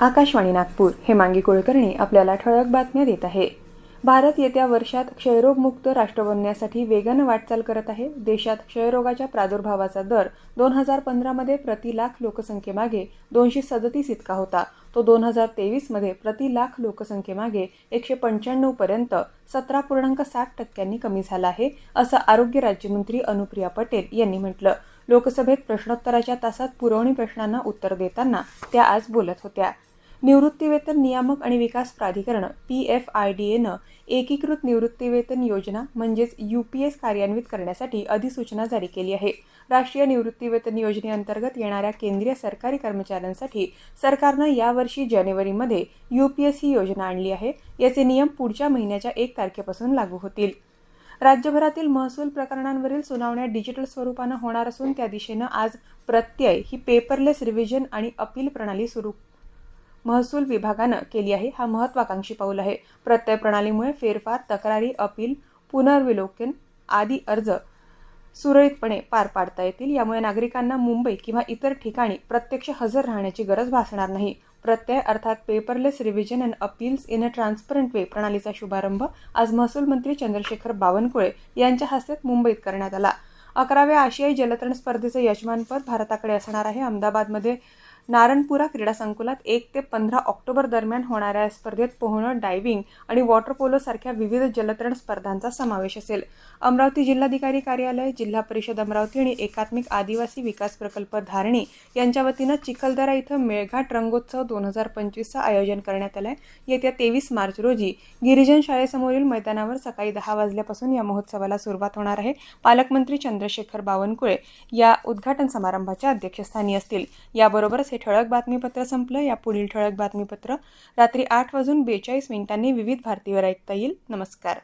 आकाशवाणी नागपूर हेमांगी कुलकर्णी आपल्याला ठळक बातम्या देत आहे. भारत येत्या वर्षात क्षयरोगमुक्त राष्ट्र बनण्यासाठी वेगानं वाटचाल करत आहे. देशात क्षयरोगाच्या प्रादुर्भावाचा दर दोन हजार पंधरामध्ये प्रति लाख लोकसंख्येमागे दोनशे सदतीस इतका होता. तो दोन हजार तेवीसमध्ये प्रति लाख लोकसंख्येमागे एकशे पंच्याण्णवपर्यंत सतरा पूर्णांक साठ टक्क्यांनी कमी झाला आहे असं आरोग्य राज्यमंत्री अनुप्रिया पटेल यांनी म्हटलं. लोकसभेत प्रश्नोत्तराच्या तासात पुरवणी प्रश्नांना उत्तर देताना त्या आज बोलत होत्या. निवृत्तीवेतन नियामक आणि विकास प्राधिकरण पी एफ आय डी एनं एकीकृत निवृत्तीवेतन योजना म्हणजेच यू पी एस कार्यान्वित करण्यासाठी अधिसूचना जारी केली आहे. राष्ट्रीय निवृत्तीवेतन योजनेअंतर्गत येणाऱ्या केंद्रीय सरकारी कर्मचाऱ्यांसाठी सरकारनं यावर्षी जानेवारीमध्ये यू पी एस ही योजना आणली आहे. याचे नियम पुढच्या महिन्याच्या एक तारखेपासून लागू होतील. राज्यभरातील महसूल प्रकरणांवरील सुनावण्या डिजिटल स्वरूपानं होणार असून त्या दिशेनं आज प्रत्यय ही पेपरलेस रिव्हिजन आणि अपील प्रणाली सुरू महसूल विभागानं केली आहे. हा महत्वाकांक्षी पाऊल आहे. प्रत्यय प्रणालीमुळे फेरफार तक्रारी अपील पुनर्विलोकन आदी अर्ज सुरळीतपणे पार पाडता येतील. यामुळे नागरिकांना मुंबई किंवा इतर ठिकाणी प्रत्यक्ष हजर राहण्याची गरज भासणार नाही. प्रत्यय अर्थात paperless revision and appeals in a transparent way प्रणालीचा शुभारंभ आज महसूल मंत्री चंद्रशेखर बावनकुळे यांच्या हस्ते मुंबईत करण्यात आला. अकराव्या आशियाई जलतरण स्पर्धेचं यजमानपद भारताकडे असणार आहे. अहमदाबादमध्ये नारणपुरा क्रीडा संकुलात एक ते पंधरा ऑक्टोबर दरम्यान होणाऱ्या या स्पर्धेत पोहणं डायव्हिंग आणि वॉटर पोलो सारख्या विविध जलतरण स्पर्धांचा समावेश असेल. अमरावती जिल्हाधिकारी कार्यालय जिल्हा परिषद अमरावती आणि एकात्मिक आदिवासी विकास प्रकल्प धारणी यांच्या वतीनं चिखलदरा इथं मेळघाट रंगोत्सव दोन हजार पंचवीसचं आयोजन करण्यात आलं आहे येत्या तेवीस मार्च रोजी गिरिजन शाळेसमोरील मैदानावर सकाळी दहा वाजल्यापासून या महोत्सवाला सुरुवात होणार आहे. पालकमंत्री चंद्रशेखर बावनकुळे या उद्घाटन समारंभाच्या अध्यक्षस्थानी असतील. याबरोबरच हे ठळक बातमीपत्र संपलं. या पुढील ठळक बातमीपत्र रात्री आठ वाजून बेचाळीस मिनिटांनी विविध भारतीवर ऐकता येईल. नमस्कार.